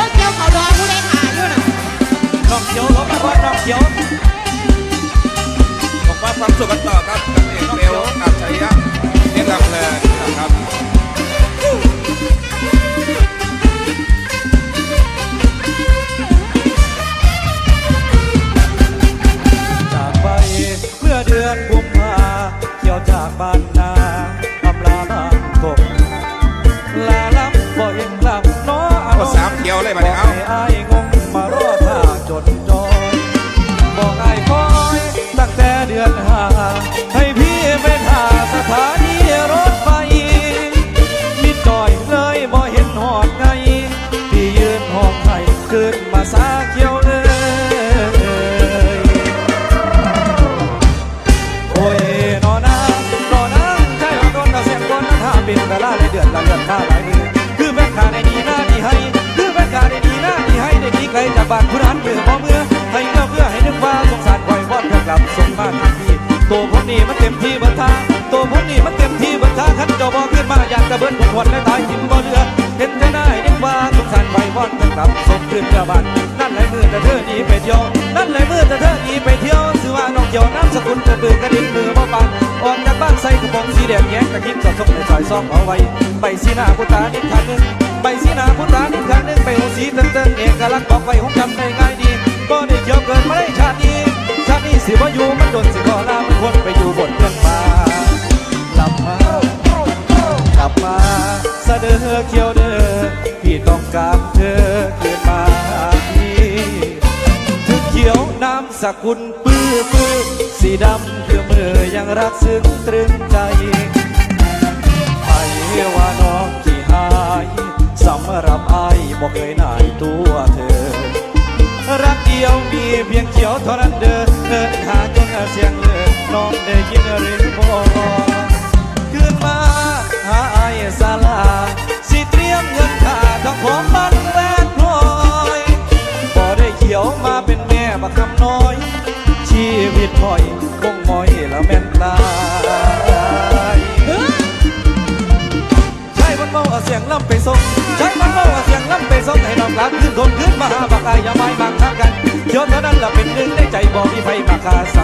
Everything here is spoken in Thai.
ด้อเกี่ยวเขาดองผู้ใดขาอยู่น่ะน้องเขียวลบมาก่อนน้องเขียวผมว่าความสุขกันต่อครับกับเอกเบลอัจฉริยะเน็ตลำเพลินนะครับจากไปเมื่อเดือนกุมภาเที่ยวจากบ้าน เขียวเลยมาเนี่ยเอากให้อายงงมารอท่าจดจอยบอกไอ้คอยตั้งแต่เดือนห้าให้พี่ไปท่าสถานีรถไฟมิดจอยเลยบ่เห็นหอดไงพี่ยืนห้องไห้ขึ้นมาสาเขียว เมื่อให้เมื่อเพื่อให้นึกว่าสงสารคอยวอดเพื่อกลับสมมาทันทีตัวผมนี่มันเต็มที่บิดทางตัวผมนี่มันเต็มที่บิดทางขันจอบอขึ้นมาอยากกระเบิดผลหวนและตายกินบ่เหลือเห็นใจได้นึกว่าสงสารคอยวอดเพื่อกลับสมคืนเพื่อบ้านนั่นเลยมือแต่เธอหนีไปเที่ยวนั่นเลยมือแต่เธอหนีไปเที่ยวสือว่าน้องเกี่ยวน้ำสกุลจะปืนกระดิ่งมือบ่ปันออกจากบ้านใส่กระโปรงสีแดงแย้งตะคิดจะส่งในซอยซอกเอาไว้ใบสีหน้าพุตานิดทางหนึ่งใบสีหน้าพุตานิดทางหนึ่งไปหูสีเติ้งเติ้งเอกลักษณ์ สิบ่อยู่มันโดนสิขอลามันควรไปอยู่บนเรื่องฟ้ากลับมากลับมาสะเดือเขียวเด้อพี่ต้องการเธอคืนมาพี่ถึงเขียวน้ำสกุลปื้อปื้อสีดำคือมือยังรักซึ้งตรึงใจไม่ว่าน้องกี่หายสำหรับไอ้บอกเคยนายตัวเธอ รักเดียวมีเพียงเขียวเท่านั้นเด้อ เดินหาจนเสียงเลือน้องได้ยินหรือบ่ขึ้นมาหาไอ้ายสาลา สิเตรียมเงินค่าทองของมันแวนพลอยบ่ได้เขียวมาเป็นแม่บักคำน้อย ชีวิตพอยคงมอยแล้วแม่นตายใช่มันเมาเอาเสียงล่ำไปส่งใช่มันเมาเอาเสียงล่ำไปส่งให้น้องกลับขึ้นทนขึ้นมาหาบักอายอย่าไม่บางทางกันเขียวเท่านั้นละเป็นหนึ่ง บ่มีไฟมาคาส